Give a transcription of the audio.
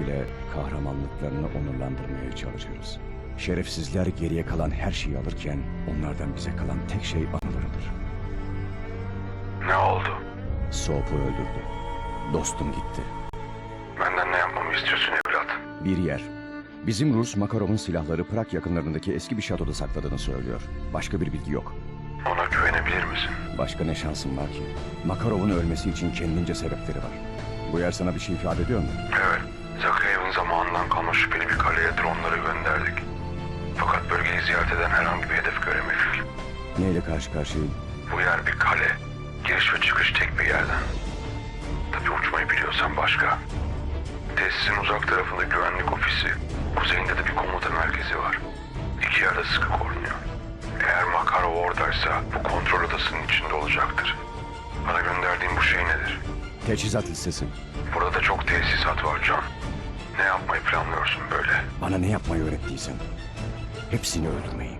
bile kahramanlıklarını onurlandırmaya çalışırız. Şerefsizler geriye kalan her şeyi alırken onlardan bize kalan tek şey anılarıdır. Ne oldu? Soğup'u öldürdü. Dostum gitti. Benden ne yapmamı istiyorsun evlat? Bir yer. Bizim Rus Makarov'un silahları Prag yakınlarındaki eski bir şatoda sakladığını söylüyor. Başka bir bilgi yok. Ona güvenebilir misin? Başka ne şansım var ki? Makarov'un ölmesi için kendince sebepleri var. Bu yer sana bir şey ifade ediyor mu? Evet. Zakarev'in zamanından kalma şüpheli bir kaleye dronları gönderdik. Fakat bölgeyi ziyaret eden herhangi bir hedef göremedik. Neyle karşı karşıyayım? Bu yer bir kale. Giriş ve çıkış tek bir yerden. Tabii uçmayı biliyorsan başka. Tesisin uzak tarafında güvenlik ofisi. Kuzeyinde de bir komuta merkezi var. İki yerde sıkı korunuyor. Eğer Makarov oradaysa bu kontrol odasının içinde olacaktır. Teçhizat listesi. Burada çok tesisat var Can. Ne yapmayı planlıyorsun böyle? Bana ne yapmayı öğrettiysen. Hepsini öldürmeyi.